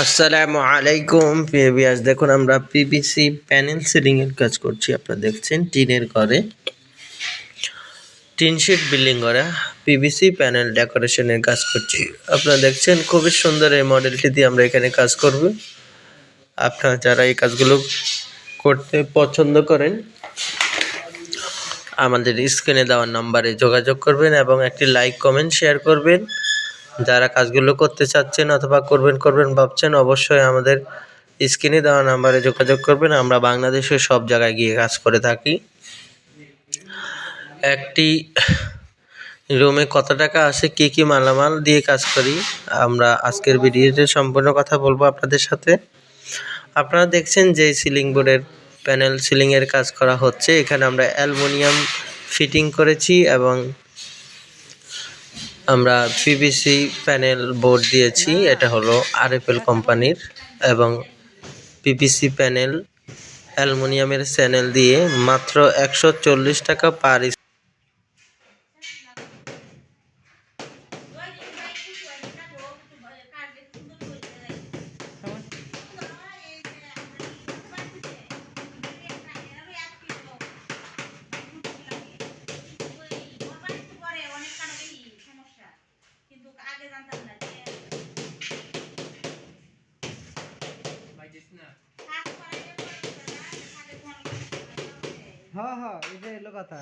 আসসালামু আলাইকুম পিএবিএস দেখুন, আমরা পিভিসি প্যানেল সিলিং এর কাজ করছি। আপনারা দেখছেন টিনের ঘরে। টিন শিট বিল্ডিং করা পিভিসি প্যানেল ডেকোরেশনের কাজ করছি। আপনারা দেখছেন, খুবই সুন্দর এই মডেলটি দিয়ে আমরা এখানে কাজ করব। আপনারা যারা এই কাজগুলো করতে পছন্দ করেন, আমাদের স্ক্রিনে দেওয়া নাম্বারে যোগাযোগ করবেন এবং একটি লাইক কমেন্ট শেয়ার করবেন। যারা কাজগুলো করতে চাচ্ছেন অথবা করবেন করবেন, ভাবছেন, অবশ্যই আমাদের স্ক্রিনে দেওয়া নাম্বারে যোগাযোগ করবেন। আমরা বাংলাদেশের সব জায়গায় গিয়ে কাজ করে থাকি। একটি রুমে কত টাকা আসে কী কী মালামাল দিয়ে কাজ করি, আমরা আজকের ভিডিওতে সম্পূর্ণ কথা বলব আপনাদের সাথে। আপনারা দেখছেন যে সিলিং বোর্ডের প্যানেল সিলিংয়ের কাজ করা হচ্ছে। এখানে আমরা অ্যালুমিনিয়াম ফিটিং করেছি এবং আমরা পিভিসি প্যানেল বোর্ড দিয়েছি, এটা হলো আরএফএল কোম্পানির এবং পিভিসি প্যানেল অ্যালুমিনিয়ামের চ্যানেল দিয়ে মাত্র একশো চল্লিশ টাকা পার কিন্তু আগে জানতাম না যে কাজ করে যে করে না, আগে তোমার হ্যাঁ হ্যাঁ এটা এলো কথা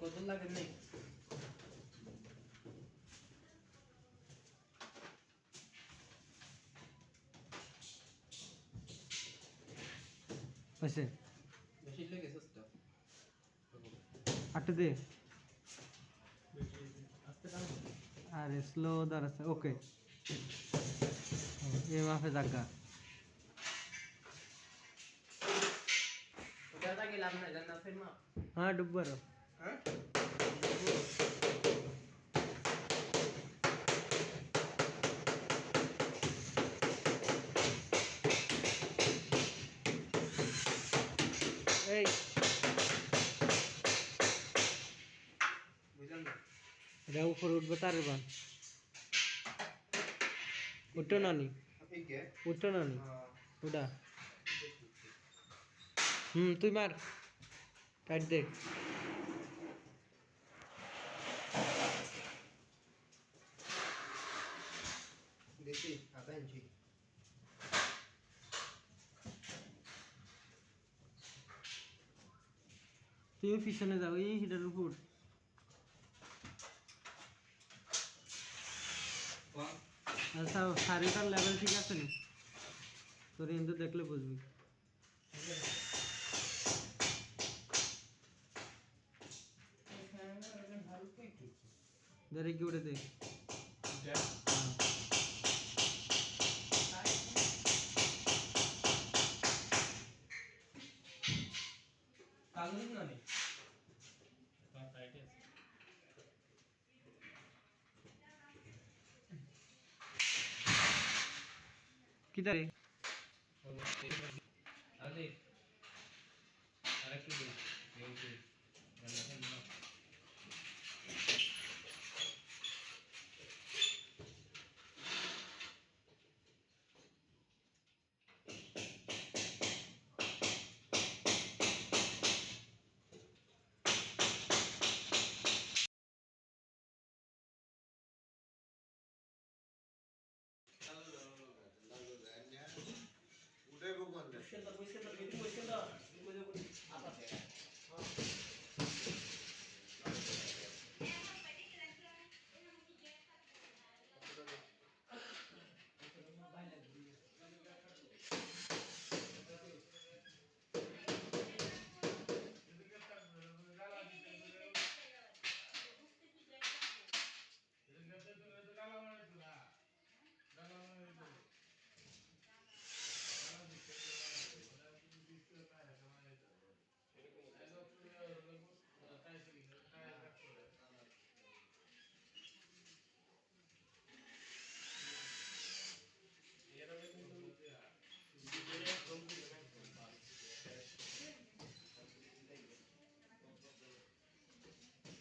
কত লাগে নেই হয়েছে আটটা দে আরে স্লো দাঁড়াচ্ছে ওকে এ মাফে জাগা হ্যাঁ ডুববার এই এটা উপরে উঠবে তারের বান উঠো নানি উঠো নানি উঠা হুম তুই মার টাইট দে তুইও পিছনে যাও এই হিটার উপর আচ্ছা শাড়িটার লেভেল ঠিক আছে নি? তোর কিন্তু দেখলে বুঝবি। দেরি কি উঠে দে। হ্যাঁ। কি ще за 80 відмовився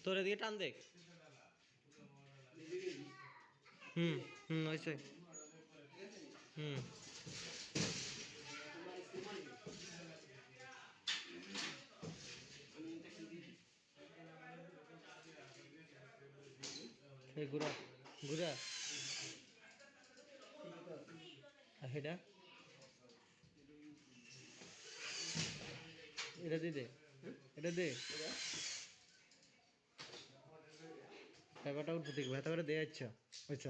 তারে এদিকে টান দেখ হুম হুম, হয়েছে। হুম। এই ঘুরা ঘুরা। এটা? এটা দিয়ে দে। এটা দে। ব্যাপারটা উঠতে দেখবে ভেতা করে দিয়ে যাচ্ছ বুঝছ?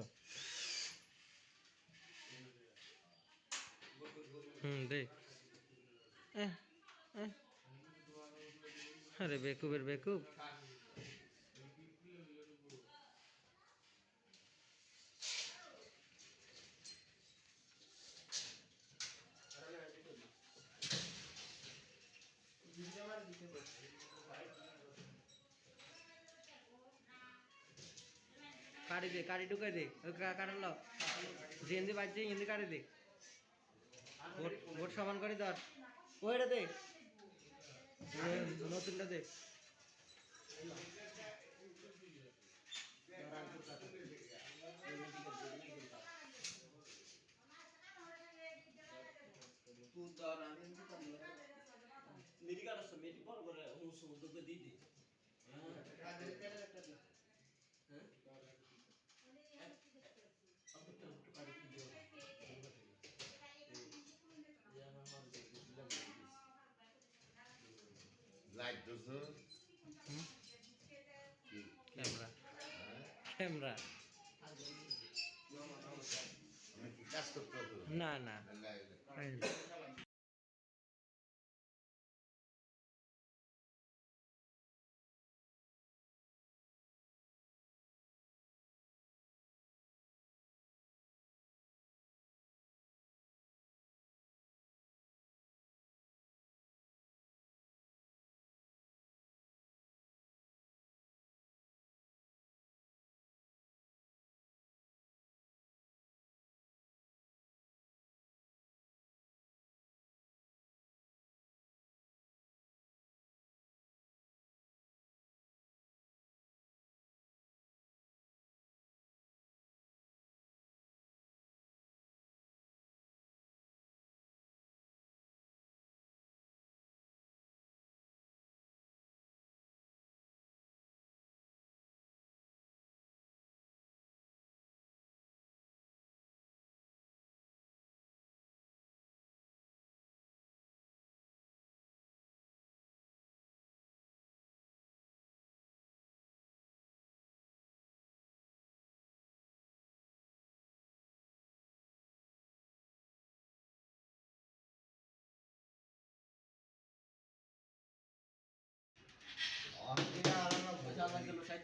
হুম দে। আরে বেকুবের বেকুব। কাটি দে, কাটি ঢুকে দে কাটার লো হিন্দি বাজছে হিন্দি কাটি দে। ভোট সমান করে ধর। দে। নতুনটা দে। দিদি হ্যাঁ। লাইট কি ক্যামেরা? ক্যামেরা আমি কি কাজ করতে হবে না না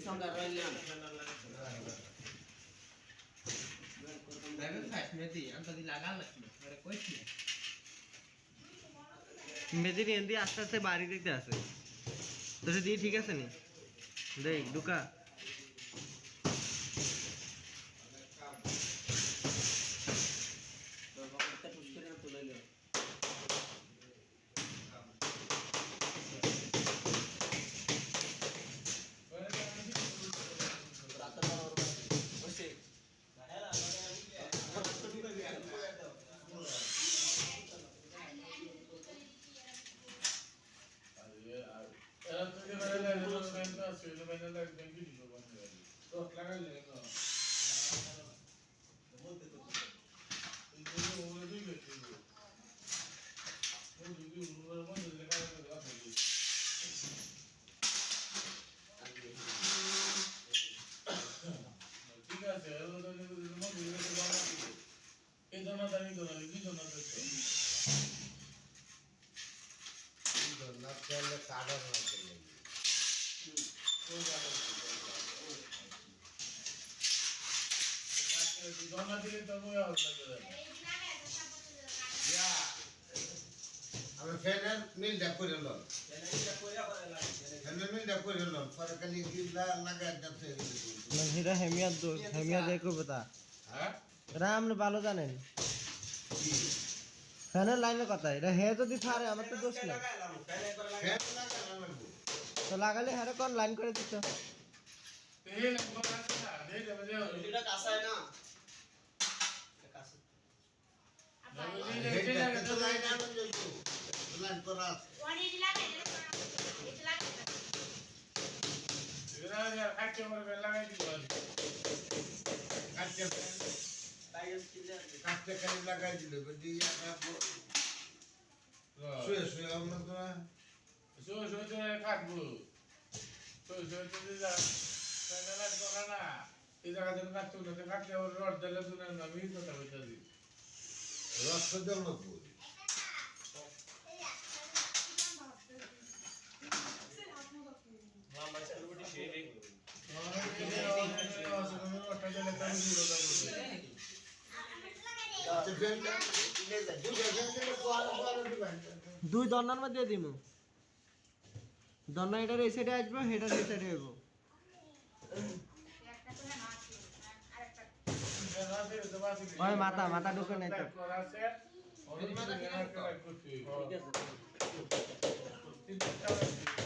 মেদি সাউন্ড আর রইলাম মেজির হিন্দি আস্তে আস্তে বাড়ি দিতে আছে তো সে দিয়ে ঠিক আছে নি দেখ ঢুকা তাহলে কাটার মধ্যে লাগবে জমা দিলে তো বই আমি ফ্যানের মিলটা করে এলাম ফ্যানের মিলটা করে এলাম পরে খালি গিলা লাগাই যাচ্ছে হিরা ভালো হ্যাঁ? জানেন ফ্যানের লাইনের কথা, এটা হে যদি ছাড়ে, আমার তো দোষ নেই। ফ্যান লাগানো লাগবে তো লাগালে হ্যাঁ কোন লাইন করে দিত। তেল কোন আছে না দেই দেবে কাটতে খালি লাগাই দিল শুয়ে শুয়ে আমরা তো সো সো তো কাটবো। সো সো তো যা। না এই জায়গা থেকে কাটতে হলো তো ওর রড দিলে তো না আমি কথা বলছি রক্ত জল লাগবে আচ্ছা ফ্যানটা দুটো ফ্যান দিলে কোয়ালো কোয়ালো দিবেন দুই দন্নার মধ্যে দিব দন্না এটার এই সাইডে আসবে হেটার এই সাইডে হইব। ওই মাথা মাথা ঢুকে নাই তো। ঠিক আছে।